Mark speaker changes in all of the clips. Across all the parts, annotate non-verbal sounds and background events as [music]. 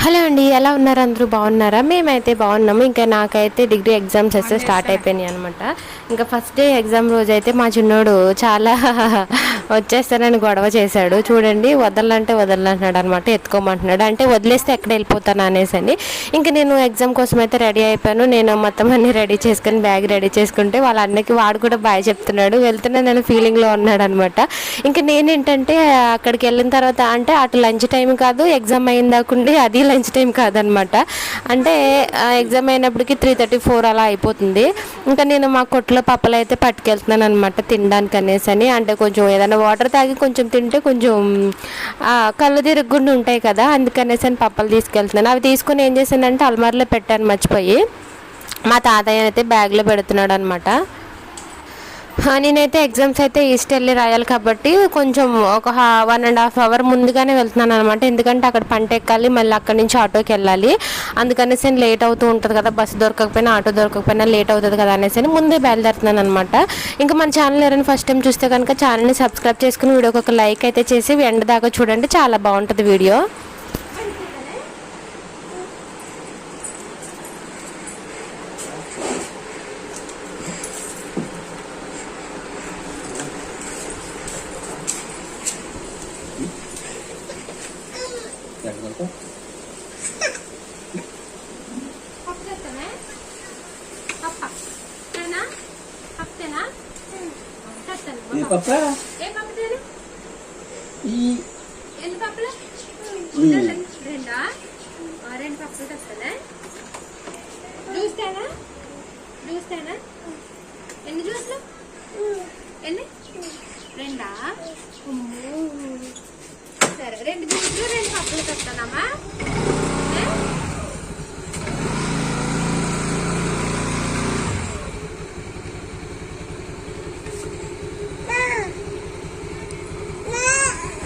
Speaker 1: Hello అండి ఎలా ఉన్నారు? అందరూ బాగున్నారా? మేమైతే బాగున్నాము. ఇంకా నాకైతే డిగ్రీ ఎగ్జామ్స్ అయితే స్టార్ట్ అయిపోయినాయి అనమాట ఇంకా ఫస్ట్ డే ఎగ్జామ్ రోజు అయితే మా చిన్నోడు చాలా [laughs] వచ్చేస్తానని గొడవ చేశాడు. చూడండి వదలంటే వదలంటున్నాడు అనమాట ఎత్తుకోమంటున్నాడు. అంటే వదిలేస్తే ఎక్కడ వెళ్ళిపోతాను అనేసి అని. ఇంకా నేను ఎగ్జామ్ కోసం అయితే రెడీ అయిపోయాను. నేను మొత్తం అన్ని రెడీ చేసుకుని బ్యాగ్ రెడీ చేసుకుంటే వాళ్ళ అన్నకి వాడు కూడా బాయ్ చెప్తున్నాడు. వెళ్తున్నా నేను ఫీలింగ్లో ఉన్నాడు అనమాట ఇంకా నేనేంటంటే అక్కడికి వెళ్ళిన తర్వాత అంటే అటు లంచ్ టైం కాదు ఎగ్జామ్ అయిన దాకుండి లంచ్ టైం కాదనమాట. అంటే ఎగ్జామ్ అయినప్పటికీ త్రీ థర్టీ ఫోర్ అలా అయిపోతుంది. ఇంకా నేను మా కొట్లో పప్పలు అయితే పట్టుకెళ్తున్నాను అనమాట తినడానికి అనేసి అని. అంటే కొంచెం ఏదైనా వాటర్ తాగి కొంచెం తింటే కొంచెం కళ్ళు తిరగకుండా ఉంటాయి కదా అందుకనేసి అని పప్పలు తీసుకెళ్తున్నాను. అవి తీసుకొని ఏం చేశానంటే అల్మార్లో పెట్టాను మర్చిపోయి. మా తాతయ్య అయితే బ్యాగ్లో పెడుతున్నాడు అనమాట నేనైతే ఎగ్జామ్స్ అయితే ఈస్ట్ వెళ్ళి రాయాలి కాబట్టి కొంచెం ఒక వన్ అండ్ హాఫ్ అవర్ ముందుగానే వెళ్తున్నాను అనమాట ఎందుకంటే అక్కడ పంట ఎక్కాలి మళ్ళీ అక్కడి నుంచి ఆటోకి వెళ్ళాలి. అందుకనేసి నేను లేట్ అవుతూ ఉంటుంది కదా బస్సు దొరకకపోయినా ఆటో దొరకకపోయినా లేట్ అవుతుంది కదా అనేసి అని ముందే బయలుదేరుతున్నాను అనమాట ఇంకా మన ఛానల్ ఎవరైనా ఫస్ట్ టైం చూస్తే కనుక ఛానల్ని సబ్స్క్రైబ్ చేసుకుని వీడియోకి ఒక లైక్ అయితే చేసి ఎండ దాకా చూడండి. చాలా బాగుంటుంది వీడియో.
Speaker 2: ఈ పప్ప ఈ
Speaker 3: చూస్తానా చూస్తానా ఎన్ని జ్యూస్లు? ఎన్ని? రెండా. సరే రెండు జ్యూస్లు రెండు పప్పులు తెస్తానమ్మా ఏ?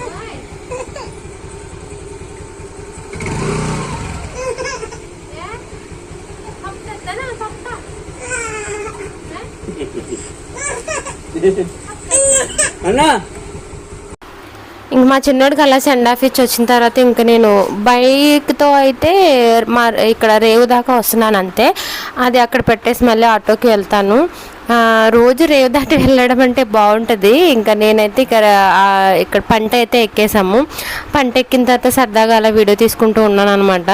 Speaker 3: ఓయ్. ఏ? పప్పు తెస్తానా పప్ప
Speaker 2: అన్నా.
Speaker 1: ఇంక మా చిన్నోడికి అలా సెండ్ ఆఫ్ ఇచ్చి వచ్చిన తర్వాత ఇంక నేను బైక్తో అయితే మా ఇక్కడ రేవు దాకా వస్తున్నాను అంతే అది అక్కడ పెట్టేసి మళ్ళీ ఆటోకి వెళ్తాను. రోజు రేవు దాటి వెళ్ళడం అంటే బాగుంటుంది. ఇంకా నేనైతే ఇక్కడ ఇక్కడ పంట అయితే ఎక్కేసాము పంట ఎక్కిన తర్వాత సరదాగా అలా వీడియో తీసుకుంటూ ఉన్నాను అనమాట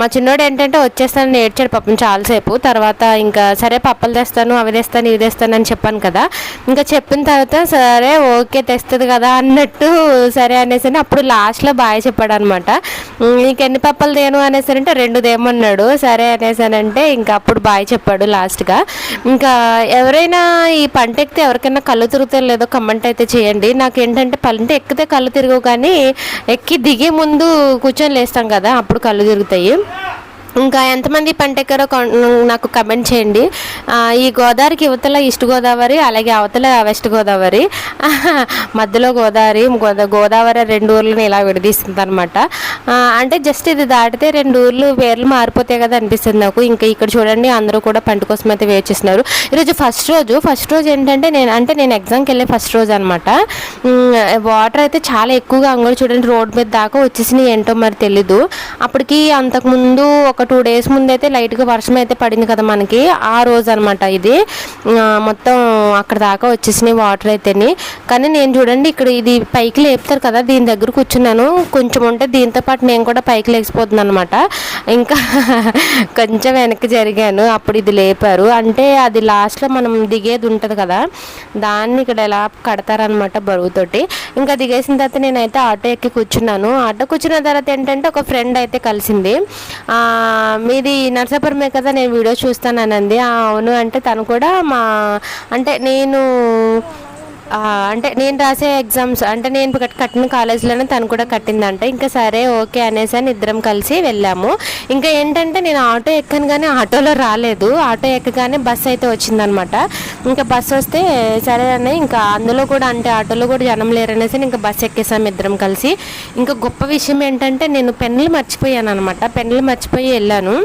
Speaker 1: మా చిన్నోడు ఏంటంటే వచ్చేస్తాను నేర్చాడు పాపం చాలాసేపు. తర్వాత ఇంకా సరే పప్పలు తెస్తాను అవి తెస్తాను ఇవి తెస్తాను అని చెప్పాను కదా. ఇంకా చెప్పిన తర్వాత సరే ఓకే తెస్తుంది కదా అన్నట్టు సరే అనేసి అని అప్పుడు లాస్ట్లో బాగా చెప్పాడు అనమాట నీకు ఎన్ని పప్పలు తేను? అనేసి అంటే రెండు దేమన్నాడు సరే అనేసానంటే ఇంకా అప్పుడు బాయ్ చెప్పాడు లాస్ట్గా. ఇంకా ఎవరైనా ఈ పంట ఎక్కితే ఎవరికైనా కళ్ళు తిరుగుతాయో లేదో కమెంట్ అయితే చేయండి. నాకు ఏంటంటే పంట ఎక్కితే కళ్ళు తిరగవు కానీ ఎక్కి దిగే ముందు కూర్చొని లేస్తాం కదా అప్పుడు కళ్ళు తిరుగుతాయి. ఇంకా ఎంతమంది పంట ఎక్కారో నాకు కమెంట్ చేయండి. ఈ గోదావరికి యువతల ఈస్ట్ గోదావరి అలాగే అవతల వెస్ట్ గోదావరి [laughs] మధ్యలో గోదావరి గోదా గోదావరి రెండు ఊర్లను ఇలా విడదీస్తుంది అనమాట అంటే జస్ట్ ఇది దాటితే రెండు ఊర్లు పేర్లు మారిపోతాయి కదా అనిపిస్తుంది నాకు. ఇంకా ఇక్కడ చూడండి అందరూ కూడా పంట కోసం అయితే వెయిట్ చేస్తున్నారు. ఈరోజు ఫస్ట్ రోజు ఫస్ట్ రోజు ఏంటంటే నేను అంటే నేను ఎగ్జామ్కి వెళ్ళే ఫస్ట్ రోజు అనమాట వాటర్ అయితే చాలా ఎక్కువగా అంగడి చూడండి రోడ్ మీద దాకా వచ్చేసినాయి ఏంటో మరి తెలీదు. అప్పటికి అంతకుముందు ఒక టూ డేస్ ముందైతే లైట్గా వర్షం అయితే పడింది కదా మనకి. ఆ రోజు అనమాట ఇది. మొత్తం అక్కడ దాకా వచ్చేసినాయి వాటర్ అయితేని. కానీ నేను చూడండి ఇక్కడ ఇది పైకి లేపుతారు కదా దీని దగ్గర కూర్చున్నాను. కొంచెం ఉంటే దీంతో పాటు నేను కూడా పైకి లేచిపోతుంది అనమాట ఇంకా [laughs] కొంచెం వెనక్కి జరిగాను అప్పుడు ఇది లేపారు. అంటే అది లాస్ట్లో మనం దిగేది ఉంటుంది కదా దాన్ని ఇక్కడ ఎలా కడతారనమాట బరువుతోటి. ఇంకా దిగేసిన తర్వాత నేనైతే ఆటో ఎక్కి కూర్చున్నాను. ఆటో కూర్చున్న తర్వాత ఏంటంటే ఒక ఫ్రెండ్ అయితే కలిసింది. మీది నర్సాపురమే కదా నేను వీడియో చూస్తానండి అవును అంటే తను కూడా మా అంటే నేను అంటే నేను రాసే ఎగ్జామ్స్ అంటే నేను కట్టిన కాలేజీలోనే తను కూడా కట్టిందంట. ఇంకా సరే ఓకే అనేసి అని ఇద్దరం కలిసి వెళ్ళాము. ఇంకా ఏంటంటే నేను ఆటో ఎక్కాను కానీ ఆటోలో రాలేదు. ఆటో ఎక్కగానే బస్సు అయితే వచ్చిందనమాట. ఇంకా బస్సు వస్తే సరే అని ఇంకా అందులో కూడా అంటే ఆటోలో కూడా జనం లేరనేసి ఇంకా బస్ ఎక్కేసాము ఇద్దరం కలిసి. ఇంకా గొప్ప విషయం ఏంటంటే నేను పెన్నులు మర్చిపోయాను అనమాట పెన్నులు మర్చిపోయి వెళ్ళాను.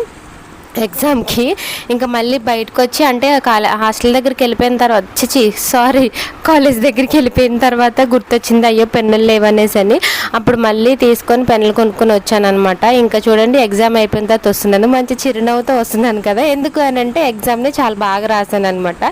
Speaker 1: ఎగ్జామ్కి. ఇంకా మళ్ళీ బయటకు వచ్చి అంటే కాలే హాస్టల్ దగ్గరికి వెళ్ళిపోయిన తర్వాత వచ్చి సారీ కాలేజ్ దగ్గరికి వెళ్ళిపోయిన తర్వాత గుర్తొచ్చింది అయ్యో పెన్నులు లేవనేసి అని అప్పుడు మళ్ళీ తీసుకొని పెన్నులు కొనుక్కొని వచ్చానమాట ఇంకా చూడండి ఎగ్జామ్ అయిపోయిన తర్వాత వస్తున్నాను మంచి చిరునవ్వుతో వస్తున్నాను కదా. ఎందుకు అని అంటే ఎగ్జామ్ని చాలా బాగా రాశాను అనమాట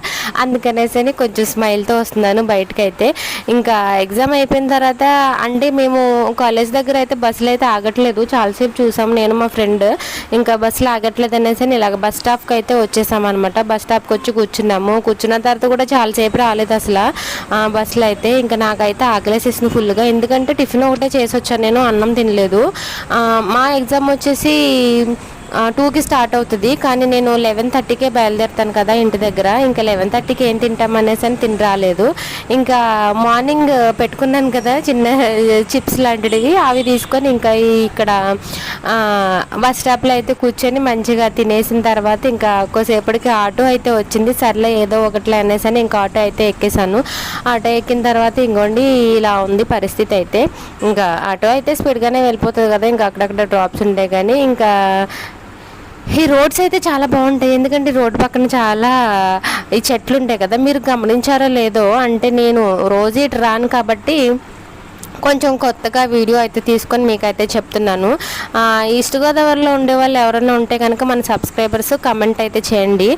Speaker 1: అందుకనేసి అని కొంచెం స్మైల్తో వస్తున్నాను బయటకు అయితే ఇంకా ఎగ్జామ్ అయిపోయిన తర్వాత అంటే మేము కాలేజ్ దగ్గర అయితే బస్సులు అయితే ఆగట్లేదు. చాలాసేపు చూసాం నేను మా ఫ్రెండ్ ఇంకా బస్సులు ఆగట్లేదని అనేసి ఇలాగ బస్ స్టాప్కి అయితే వచ్చేసామన్నమాట. బస్ స్టాప్కి వచ్చి కూర్చున్నాము. కూర్చున్న తర్వాత కూడా చాలాసేపు రాలేదు అసలు. బస్సులో అయితే ఇంకా నాకైతే ఆకలేసేసింది ఫుల్గా. ఎందుకంటే టిఫిన్ ఒకటే చేసి వచ్చాను నేను అన్నం తినలేదు. మా ఎగ్జామ్ వచ్చేసి టూకి స్టార్ట్ అవుతుంది. కానీ నేను లెవెన్ థర్టీకే బయలుదేరుతాను కదా ఇంటి దగ్గర. ఇంకా లెవెన్ థర్టీకి ఏం తింటాం అనేసి అని తిని రాలేదు. ఇంకా మార్నింగ్ పెట్టుకున్నాను కదా చిన్న చిప్స్ లాంటివి. అవి తీసుకొని ఇంకా ఇక్కడ బస్ స్టాప్లో అయితే కూర్చొని మంచిగా తినేసిన తర్వాత ఇంకా కొద్దిసేపటికి ఆటో అయితే వచ్చింది. సర్లే ఏదో ఒకటిలే అనేసి అని ఇంకా ఆటో అయితే ఎక్కేసాను ఆటో ఎక్కిన తర్వాత ఇంకోండి ఇలా ఉంది పరిస్థితి అయితే. ఇంకా ఆటో అయితే స్పీడ్గానే వెళ్ళిపోతుంది కదా. ఇంకా అక్కడక్కడ డ్రాప్స్ ఉంటాయి కానీ ఇంకా ఈ రోడ్స్ అయితే చాలా బాగుంటాయి. ఎందుకంటే రోడ్డు పక్కన చాలా ఈ చెట్లు ఉంటాయి కదా. మీరు గమనించారో లేదో అంటే నేను రోజు ఇటు రాను కాబట్టి కొంచెం కొత్తగా వీడియో అయితే తీసుకొని మీకైతే చెప్తున్నాను. ఈస్ట్ గోదావరిలో ఉండే వాళ్ళు ఎవరైనా ఉంటే కనుక మన సబ్స్క్రైబర్స్ కమెంట్ అయితే చేయండి.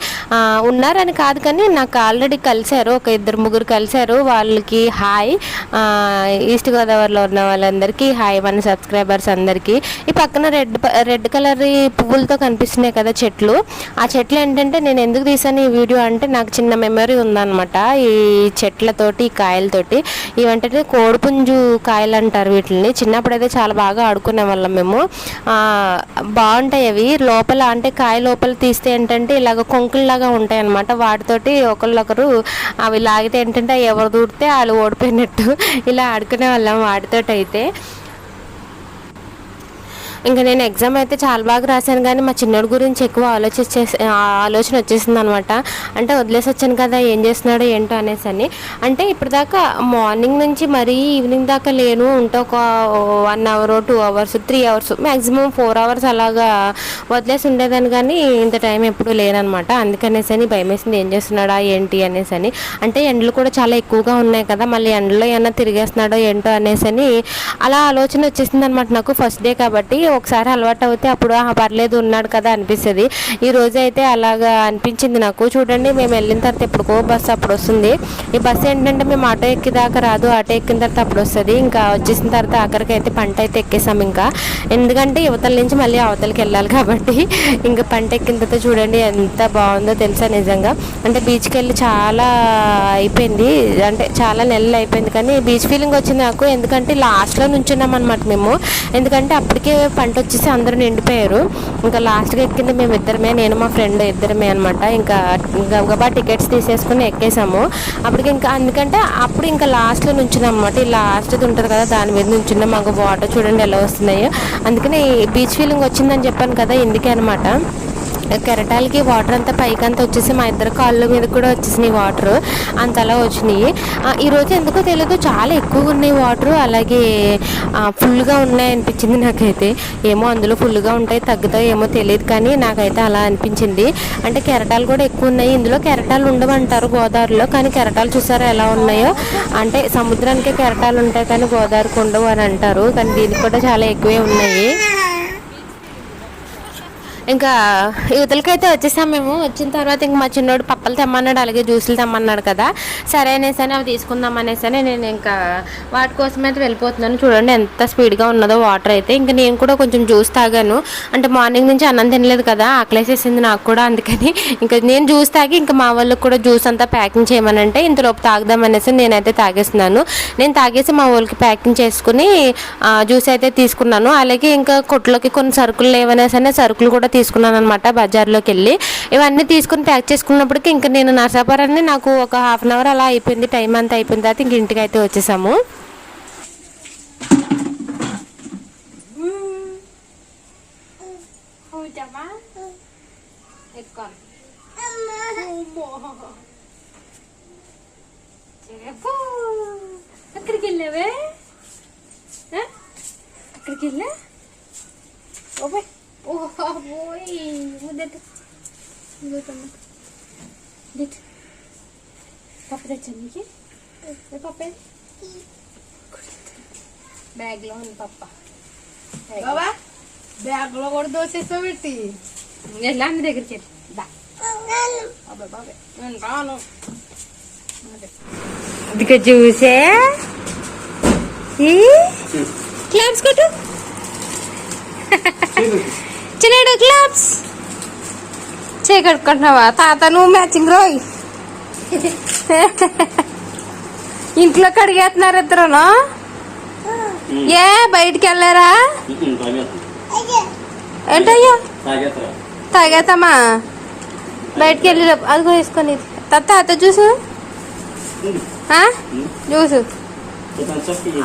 Speaker 1: ఉన్నారని కాదు కానీ నాకు ఆల్రెడీ కలిశారు ఒక ఇద్దరు ముగ్గురు కలిశారు. వాళ్ళకి హాయ్. ఈస్ట్ గోదావరిలో ఉన్న వాళ్ళందరికీ హాయ్ మన సబ్స్క్రైబర్స్ అందరికీ. ఈ పక్కన రెడ్ రెడ్ కలర్ ఈ పువ్వులతో కనిపిస్తున్నాయి కదా చెట్లు. ఆ చెట్లు ఏంటంటే నేను ఎందుకు తీసాను ఈ వీడియో అంటే నాకు చిన్న మెమరీ ఉందన్నమాట. ఈ చెట్లతోటి ఈ కాయలతోటి. ఇవంటే కోడిపుంజు కాయలు అంటారు వీటిని చిన్నప్పుడు అయితే చాలా బాగా ఆడుకునే వాళ్ళం మేము. బాగుంటాయి అవి. లోపల అంటే కాయ లోపల తీస్తే ఏంటంటే ఇలాగ కొంకుల్లాగా ఉంటాయి అనమాట వాటితోటి ఒకళ్ళొకరు అవి లాగితే ఏంటంటే ఎవరు దూరితే వాళ్ళు ఓడిపోయినట్టు. ఇలా ఆడుకునే వాళ్ళం వాటితోటి అయితే ఇంకా నేను ఎగ్జామ్ అయితే చాలా బాగా రాశాను కానీ మా చిన్నోడి గురించి ఎక్కువ ఆలోచించే ఆలోచన వచ్చేసింది అనమాట అంటే వదిలేసి వచ్చాను కదా ఏం చేస్తున్నాడో ఏంటో అనేసి అని అంటే ఇప్పటిదాకా మార్నింగ్ నుంచి మరీ ఈవినింగ్ దాకా లేను ఉంటే ఒక one hour two hours three hours maximum four hours అలాగా వదిలేసి ఉండేదాన్ని కానీ ఇంత టైం ఎప్పుడూ లేనమాట అందుకనేసి అని భయం వేసింది ఏం చేస్తున్నాడా ఏంటి అనేసి అని అంటే ఎండలు కూడా చాలా ఎక్కువగా ఉన్నాయి కదా మళ్ళీ ఎండలో ఏమన్నా తిరిగేస్తున్నాడో ఏంటో అనేసి అని అలా ఆలోచన వచ్చేసింది అనమాట నాకు ఫస్ట్ డే కాబట్టి. ఒకసారి అలవాటు అవుతే అప్పుడు ఆ పర్లేదు ఉన్నాడు కదా అనిపిస్తుంది. ఈ రోజు అయితే అలాగా అనిపించింది నాకు. చూడండి మేము వెళ్ళిన తర్వాత ఎప్పుడుకో బస్సు అప్పుడు వస్తుంది ఈ బస్సు ఏంటంటే మేము ఆటో ఎక్కిదాకా రాదు. ఆటో ఎక్కిన తర్వాత అప్పుడు వస్తుంది ఇంకా వచ్చేసిన తర్వాత ఆఖరికి అయితే పంట అయితే ఎక్కేసాం ఇంకా. ఎందుకంటే యువతల నుంచి మళ్ళీ అవతలకి వెళ్ళాలి కాబట్టి. ఇంకా పంట ఎక్కిన తర్వాత చూడండి ఎంత బాగుందో తెలుసా నిజంగా. అంటే బీచ్కి వెళ్ళి చాలా అయిపోయింది. అంటే చాలా నెలలు అయిపోయింది. కానీ బీచ్ ఫీలింగ్ వచ్చింది నాకు. ఎందుకంటే లాస్ట్లో నుంచున్నాం అనమాట మేము. ఎందుకంటే అప్పటికే పంట వచ్చేసి అందరూ నిండిపోయారు. ఇంకా లాస్ట్గా ఎక్కింది మేము ఇద్దరమే నేను మా ఫ్రెండ్ ఇద్దరమే అనమాట ఇంకా గబగబా టికెట్స్ తీసేసుకుని ఎక్కేసాము. అప్పటికి ఇంకా ఎందుకంటే అప్పుడు ఇంకా లాస్ట్లో నుంచున్నాం అనమాట ఈ లాస్ట్ది ఉంటుంది కదా దాని మీద నుంచున్నాం మాకు వాటర్ చూడండి ఎలా వస్తున్నాయో. అందుకని బీచ్ ఫీలింగ్ వచ్చిందని చెప్పాను కదా ఇందుకే అనమాట కెరటాలకి వాటర్ అంతా పైకి అంతా వచ్చేసి మా ఇద్దరు కాళ్ళ మీద కూడా వచ్చేసినాయి వాటర్ అంతలా వచ్చినాయి. ఈరోజు ఎందుకో తెలియదు చాలా ఎక్కువగా ఉన్నాయి వాటర్ అలాగే ఫుల్గా ఉన్నాయి అనిపించింది నాకైతే. ఏమో అందులో ఫుల్గా ఉంటాయి తగ్గుతాయి ఏమో తెలియదు కానీ నాకైతే అలా అనిపించింది. అంటే కెరటాలు కూడా ఎక్కువ ఉన్నాయి. ఇందులో కెరటాలు ఉండమంటారు గోదావరిలో కానీ కెరటాలు చూసారా ఎలా ఉన్నాయో? అంటే సముద్రానికి కెరటాలు ఉంటాయి కానీ గోదావరికి ఉండవు అని అంటారు. కానీ దీనికి కూడా చాలా ఎక్కువే ఉన్నాయి. ఇంకా యువతలకైతే వచ్చేసాం మేము. వచ్చిన తర్వాత ఇంక మా చిన్నోడు పప్పలు తెమ్మన్నాడు అలాగే జ్యూసులు తెమ్మన్నాడు కదా. సరే అనేసి అని అవి తీసుకుందాం అనేసి అని నేను ఇంకా వాటి కోసం అయితే వెళ్ళిపోతున్నాను. చూడండి ఎంత స్పీడ్గా ఉన్నదో వాటర్ అయితే. ఇంకా నేను కూడా కొంచెం జ్యూస్ తాగాను. అంటే మార్నింగ్ నుంచి అన్నం తినలేదు కదా ఆకలేసేసింది నాకు కూడా అందుకని. ఇంకా నేను జ్యూస్ తాగి ఇంకా మా వాళ్ళకి కూడా జ్యూస్ అంతా ప్యాకింగ్ చేయమనంటే ఇంతలోపు తాగుదాం అనేసి నేనైతే తాగేస్తున్నాను. నేను తాగేసి మా వాళ్ళకి ప్యాకింగ్ చేసుకుని ఆ, జ్యూస్ అయితే తీసుకున్నాను. అలాగే ఇంకా కొట్లోకి కొన్ని సరుకులు లేవనేసి అనే సరుకులు కూడా తీసుకున్నాను అనమాట బజార్లోకి వెళ్ళి. ఇవన్నీ తీసుకుని ప్యాక్ చేసుకున్నప్పటికీ ఇంకా నేను నర్సాపురాన్ని నాకు ఒక హాఫ్ అన్ అవర్ అలా అయిపోయింది. టైం అంతా అయిపోయిన తర్వాత ఇంక ఇంటికి అయితే వచ్చేసాము.
Speaker 3: అక్కడికి వెళ్ళావే? అక్కడికి వెళ్ళా? ఓపే ఓ పోయి ముద్దెట్టు పప్పు తెచ్చా నీకు ఏ పప్ప బ్యాగ్లో ఉంది పప్ప
Speaker 4: బాబా బ్యాగ్లో కూడా దోసేస్తా పెట్టి.
Speaker 3: ఎలా మీ దగ్గరికి దా.
Speaker 4: బాబాయ్ బాబాయ్ నేను రాను.
Speaker 1: ఇదిగో చూసే. క్లాప్స్ కొట్టు. చిన్నడు క్లాప్స్ చేయగడుకుంటున్నావా తాత నువ్వు మ్యాచింగ్ రోయ్. ఇంట్లో కడిగేస్తున్నారు ఇద్దరును? ఏ బయటికి వెళ్ళారా? ఏంటయ్యా?
Speaker 2: తాగేస్తారా
Speaker 1: తాగేతామా బయటికి వెళ్ళి అదిగో వేసుకొని తాత తాత జ్యూసు? జ్యూసు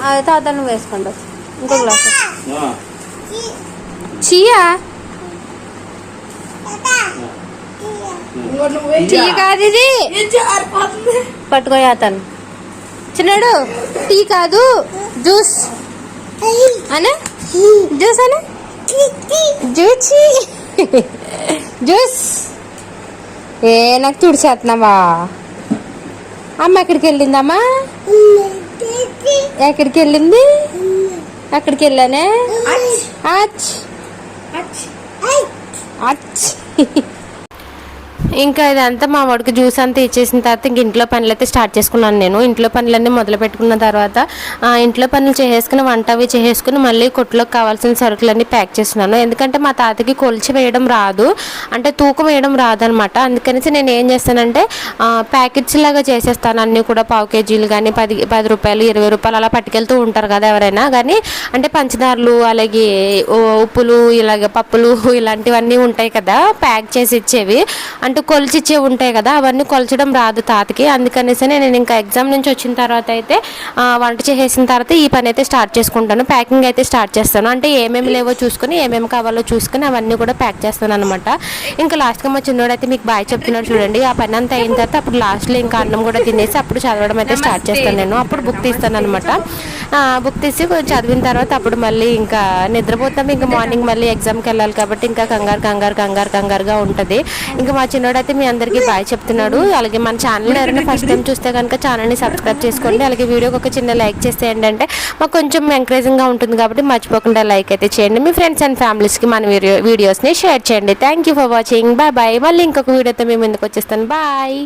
Speaker 1: అది తాత నువ్వు వేసుకోండి. ఇంకో గ్లాస్ చీయా? చీ కాదు ఇది.
Speaker 4: ఇది జారిపోతుంది.
Speaker 1: పట్టుకో అతను. చిన్నాడు టీ కాదు జ్యూస్. అనే? జ్యూస్ అనే? జ్యూస్. జ్యూస్. ఏ నాకు తుడిచేస్తున్నావా అమ్మ ఎక్కడికి వెళ్ళిందమ్మా? ఎక్కడికి వెళ్ళింది? ఎక్కడికి వెళ్ళానే? అచ్. Hehehe [laughs] ఇంకా ఇదంతా మా వాడికి జ్యూస్ అంతా ఇచ్చేసిన తర్వాత ఇంక ఇంట్లో పనులు అయితే స్టార్ట్ చేసుకున్నాను నేను. ఇంట్లో పనులన్నీ మొదలు పెట్టుకున్న తర్వాత ఇంట్లో పనులు చేసేసుకుని వంట అవి చేసేసుకుని మళ్ళీ కొట్టులోకి కావాల్సిన సరుకులన్నీ ప్యాక్ చేస్తున్నాను. ఎందుకంటే మా తాతకి కొలిచి వేయడం రాదు. అంటే తూకం వేయడం రాదనమాట. అందుకనేసి నేను ఏం చేస్తానంటే ప్యాకెట్స్ లాగా చేసేస్తాను. అన్నీ కూడా పావు కేజీలు కానీ పది పది రూపాయలు ఇరవై రూపాయలు అలా పట్టుకెళ్తూ ఉంటారు కదా ఎవరైనా. కానీ అంటే పంచదారలు అలాగే ఉప్పులు ఇలాగ పప్పులు [laughs] ఇలాంటివన్నీ ఉంటాయి కదా ప్యాక్ చేసి ఇచ్చేవి. అంటే కొలిచి ఇచ్చేవి ఉంటాయి కదా అవన్నీ కొలచడం రాదు తాతకి. అందుకనేసి నేను ఇంకా ఎగ్జామ్ నుంచి వచ్చిన తర్వాత అయితే వంట చేసేసిన తర్వాత ఈ పని అయితే స్టార్ట్ చేసుకుంటాను. ప్యాకింగ్ అయితే స్టార్ట్ చేస్తాను. అంటే ఏమేమి లేవో చూసుకుని ఏమేమి కావాలో చూసుకుని అవన్నీ కూడా ప్యాక్ చేస్తాను అనమాట ఇంకా లాస్ట్గా మా చిన్నోడు అయితే మీకు బాయ్ చెప్తున్నాడు చూడండి. ఆ పని అంతా అయిన తర్వాత అప్పుడు లాస్ట్లో ఇంకా అన్నం కూడా తినేసి అప్పుడు చదవడం అయితే స్టార్ట్ చేస్తాను నేను. అప్పుడు బుక్ తీస్తాను అనమాట బుక్ తీసి చదివిన తర్వాత అప్పుడు మళ్ళీ ఇంకా నిద్రపోతాం. ఇంకా మార్నింగ్ మళ్ళీ ఎగ్జామ్కి వెళ్ళాలి కాబట్టి ఇంకా కంగారు కంగారు కంగారు కంగారుగా ఉంటుంది. ఇంకా మా చిన్నోడు అయితే మీ అందరికీ బాయ్ చెప్తున్నాడు. అలాగే మన ఛానల్ ఎవరైనా ఫస్ట్ టైం చూస్తే కనుక ఛానల్ని సబ్స్క్రైబ్ చేసుకోండి. అలాగే వీడియోకి ఒక చిన్న లైక్ చేస్తే ఏంటంటే మాకు కొంచెం ఎంకరేజింగ్గా ఉంటుంది కాబట్టి మర్చిపోకుండా లైక్ అయితే చేయండి. మీ ఫ్రెండ్స్ అండ్ ఫ్యామిలీస్కి మన వీడియో వీడియోస్ని షేర్ చేయండి. Thank you for watching bye bye మళ్ళీ ఇంకొక వీడియోతో మేము ముందుకు వచ్చేస్తాను. బాయ్